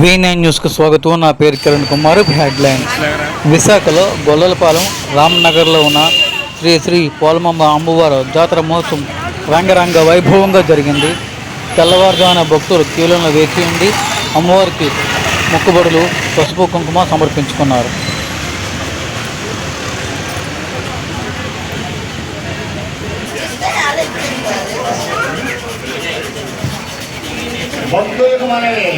V nine న్యూస్కు స్వాగతం. నా పేరు కిరణ్ కుమార్. హెడ్లైన్ విశాఖలో గొల్లలపాలెం రామ్నగర్లో ఉన్న శ్రీ శ్రీ పోలమమ్మ అమ్మవారు జాతర మహోత్సవం రంగరంగ వైభవంగా జరిగింది. తెల్లవారుజామున భక్తులు క్యూలను వేచి ఉండి అమ్మవారికి మొక్కుబడులు పసుపు కుంకుమ సమర్పించుకున్నారు. భక్తులకు మనవి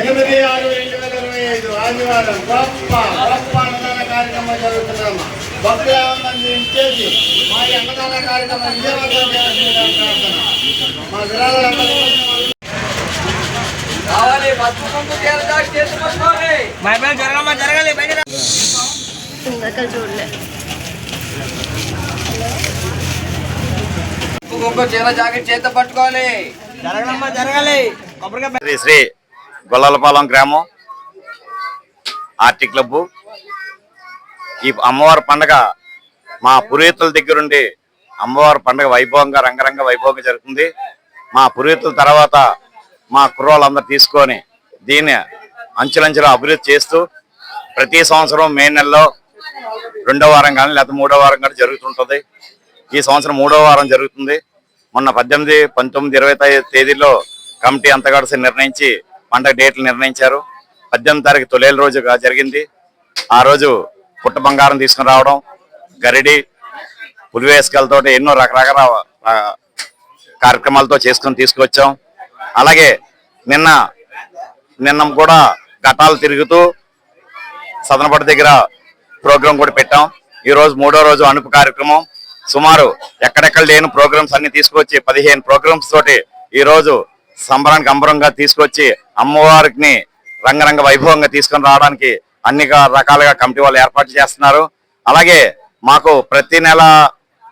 ఎనిమిది ఆరు రెండు వేల ఇరవై ఐదు ఆదివారం గొప్ప గొప్ప అన్నదాన కార్యక్రమం జరుగుతున్నాము భక్తుల మంది ఇచ్చేసి మా ఈ అన్నదాన కార్యక్రమం విజయవంతం చేయాల్సిందిగా ప్రార్థన మా విరాళాలందరూ చూడలే. చీర జాకెట్ చేతి పట్టుకోవాలి. జరగాలి. శ్రీ శ్రీ గొల్లలపాలెం గ్రామం ఆర్టీ క్లబ్ ఈ అమ్మవారి పండగ మా పురోహితుల దగ్గరుండి అమ్మవారి పండగ వైభవంగా రంగరంగ వైభవంగా జరుగుతుంది. మా పురోహితుల తర్వాత మా కుర్రోళ్ళందరూ తీసుకొని దీన్ని అంచెలంచెలు అభివృద్ధి చేస్తూ ప్రతి సంవత్సరం మే నెలలో రెండో వారం కానీ లేకపోతే మూడో వారం కానీ జరుగుతుంటుంది. ఈ సంవత్సరం మూడో వారం జరుగుతుంది. మొన్న పద్దెనిమిది పంతొమ్మిది ఇరవై తేదీలో కమిటీ అంతా నిర్ణయించి పండగ డేట్లు నిర్ణయించారు. పద్దెనిమిది తారీఖు తొలేల రోజుగా జరిగింది. ఆ రోజు పుట్ట బంగారం తీసుకుని రావడం గరిడి పులివేసుకలతో ఎన్నో రకరకాల కార్యక్రమాలతో చేసుకొని తీసుకొచ్చాం. అలాగే నిన్న నిన్న కూడా ఘటాలు తిరుగుతూ సదనపడి దగ్గర ప్రోగ్రాం కూడా పెట్టాం. ఈ రోజు మూడో రోజు అనుపు కార్యక్రమం. సుమారు ఎక్కడెక్కడ లేని ప్రోగ్రామ్స్ అన్ని తీసుకొచ్చి పదిహేను ప్రోగ్రామ్స్ తోటి ఈ రోజు సంబరానికి అంబరంగా తీసుకొచ్చి అమ్మవారికి రంగరంగ వైభవంగా తీసుకొని రావడానికి అన్ని రకాలుగా కమిటీ వాళ్ళు ఏర్పాటు చేస్తున్నారు. అలాగే మాకు ప్రతి నెల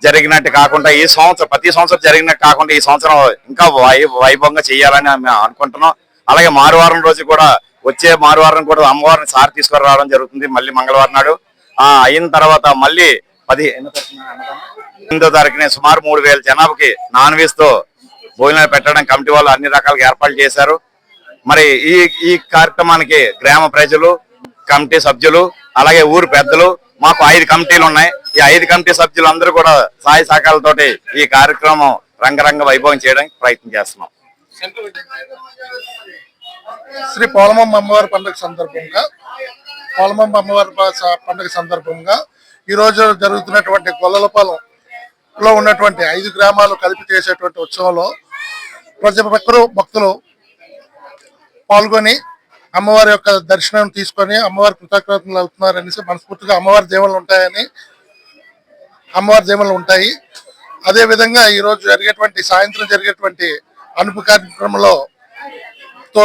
జరిగినట్టు కాకుండా ఈ సంవత్సరం ప్రతి సంవత్సరం జరిగినట్టు కాకుండా ఈ సంవత్సరం ఇంకా వై వైభవంగా చేయాలని మేము అనుకుంటున్నాం. అలాగే మారువారం రోజు కూడా వచ్చే మారువారం కూడా అమ్మవారిని సారి తీసుకొని రావడం జరుగుతుంది మళ్ళీ మంగళవారం నాడు. ఆ అయిన తర్వాత మళ్ళీ పది ఎనిమిదో తారీఖున సుమారు మూడు వేల జనాభాకి నాన్ వెజ్తో భోజనాలు పెట్టడం కమిటీ వాళ్ళు అన్ని రకాలుగా ఏర్పాట్లు చేశారు. మరి ఈ ఈ కార్యక్రమానికి గ్రామ ప్రజలు కమిటీ సభ్యులు అలాగే ఊరు పెద్దలు మాకు ఐదు కమిటీలు ఉన్నాయి. ఈ ఐదు కమిటీ సభ్యులు అందరూ కూడా సహాయ సహకారాలతోటి ఈ కార్యక్రమం రంగరంగ వైభవం చేయడానికి ప్రయత్నం చేస్తున్నాం. శ్రీ పోలమమ్మ అమ్మవారి పండుగ సందర్భంగా పోలమమ్మ అమ్మవారి పండుగ సందర్భంగా ఈ జరుగుతున్నటువంటి గొల్లలపాలెంలో ఉన్నటువంటి ఐదు గ్రామాలు కలిపి చేసేటువంటి ఉత్సవంలో ప్రతి ఒక్కరూ భక్తులు పాల్గొని అమ్మవారి యొక్క దర్శనం తీసుకొని అమ్మవారి కృతజ్ఞతలు అవుతున్నారనేసి మనస్ఫూర్తిగా అమ్మవారి దేవుళ్ళు ఉంటాయని అమ్మవారి దేవుళ్ళు ఉంటాయి. అదే విధంగా ఈ రోజు జరిగేటువంటి సాయంత్రం జరిగేటువంటి అనుపు కార్యక్రమంలో తో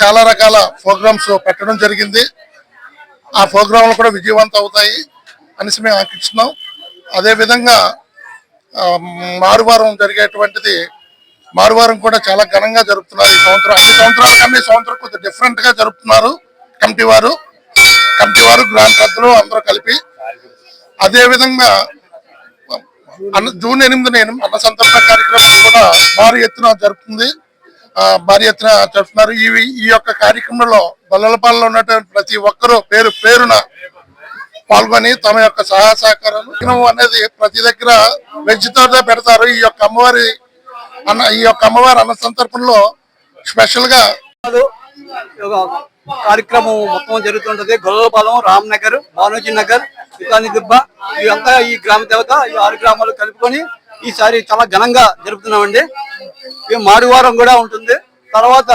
చాలా రకాల ప్రోగ్రామ్స్ పెట్టడం జరిగింది. ఆ ప్రోగ్రాంలు కూడా విజయవంతం అవుతాయి అనేసి మేము ఆకిస్తున్నాం అదే విధంగా మారువారం జరిగేటువంటిది మారువారం కూడా చాలా ఘనంగా జరుపుతున్నారు ఈ సంవత్సరం. అన్ని సంవత్సరాల కన్నా ఈ సంవత్సరం కొంచెం డిఫరెంట్గా జరుపుతున్నారు కమిటీ వారు. కమిటీ వారు గ్రామ పెద్దలు అందరూ కలిపి అదే విధంగా జూన్ ఎనిమిదిన ఎనిమిది అన్న సంతర్పణ కార్యక్రమం కూడా భారీ ఎత్తున జరుపుతుంది ఆ, భారీ ఎత్తున జరుపుతున్నారు. ఈ ఈ యొక్క కార్యక్రమంలో బల్లలపాలలో ఉన్నటువంటి ప్రతి ఒక్కరూ పేరు పేరున పాల్గొని తమ యొక్క సహాయ సహకారాలు అనేది ప్రతి దగ్గర వెజ్ తోటే పెడతారు. ఈ యొక్క అమ్మవారి అన్న ఈ యొక్క అమ్మవారి అన్న సందర్భంలో స్పెషల్గా కార్యక్రమం మొత్తం జరుగుతుంటది. గొల్లపాలెం రామ్ నగర్ మానోజీ నగర్ ఇట్లాంటి దిబ్బ ఇదంతా ఈ గ్రామ దేవత ఈ ఆరు గ్రామాలు కలుపుకొని ఈసారి చాలా ఘనంగా జరుపుతున్నామండి. ఈ మారువారం కూడా ఉంటుంది. తర్వాత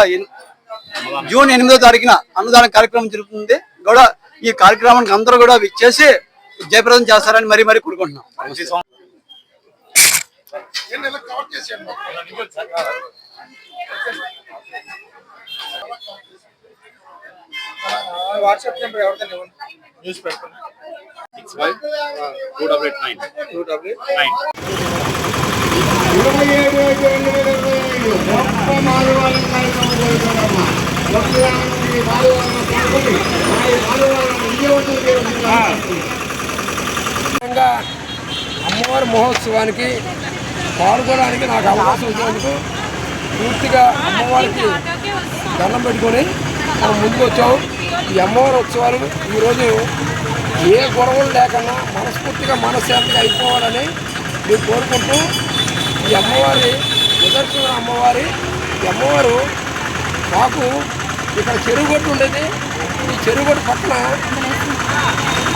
జూన్ ఎనిమిదో తారీఖున అన్నదాన కార్యక్రమం జరుగుతుంది. కూడా ఈ కార్యక్రమానికి అందరూ కూడా విచ్చేసి జయప్రదం చేస్తారని మరీ మరీ కోరుకుంటున్నాం. వాట్సాప్ నెంబర్ ఎవరికైనా న్యూస్ పెడతాను ఇరవై ఏడు ఐదు రెండు వేల ఇరవై ఐదు గొప్ప కార్యక్రమం జరుగుతుందమ్మా పాల్గొని విజయవంతం అమ్మవారి మహోత్సవానికి పాల్గొనడానికి నాకు అవకాశం ఇచ్చినందుకు పూర్తిగా అమ్మవారికి దండం పెట్టుకొని మనం ముందుకు వచ్చాము. ఈ అమ్మవారి ఉత్సవాలు ఈరోజు ఏ గొడవలు లేకుండా మనస్ఫూర్తిగా మనశ్శాంతిగా అయిపోవాలని మీరు కోరుకుంటూ ఈ అమ్మవారి నిదర్శన అమ్మవారి ఈ అమ్మవారు మాకు ఇక్కడ చెరువుగట్టు ఉండేది. ఈ చెరువుగట్టు పక్కన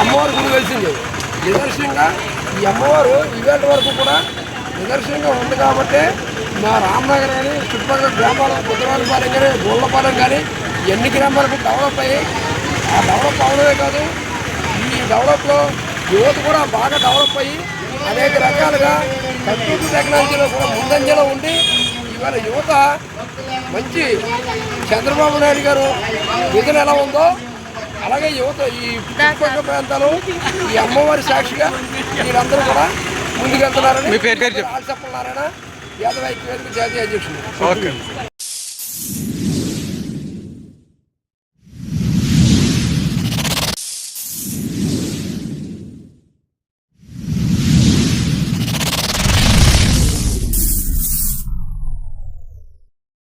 అమ్మవారి గుడి వెలిసింది. నిదర్శనంగా ఈ అమ్మవారు ఈవేళ వరకు కూడా నిదర్శనంగా ఉంది కాబట్టి మా రామనగర్ కానీ చుట్టుపక్కల గ్రామాలు బుద్ధవారిపాలెం కానీ గోళ్ళపాలెం కానీ ఎన్ని గ్రామాలకు డెవలప్ అయ్యి ఆ డెవలప్ అవడమే కాదు డెవలప్లో యువత కూడా బాగా డెవలప్ అయ్యి అనేక రకాలుగా కంప్యూటర్ టెక్నాలజీలో కూడా ముందంజలో ఉండి ఇవాళ యువత మంచి చంద్రబాబు నాయుడు గారు విధులు ఎలా ఉందో అలాగే యువత ఈ చుట్టుపక్కల ప్రాంతాలు ఈ అమ్మవారి సాక్షిగా వీళ్ళందరూ కూడా ముందుకెళ్తున్నారని మీ పేరు పేరు చెప్పు. ఆల్సప్ప నారాయణ యాదవ వేదిక జాతీయ అధ్యక్షుడు ఓకే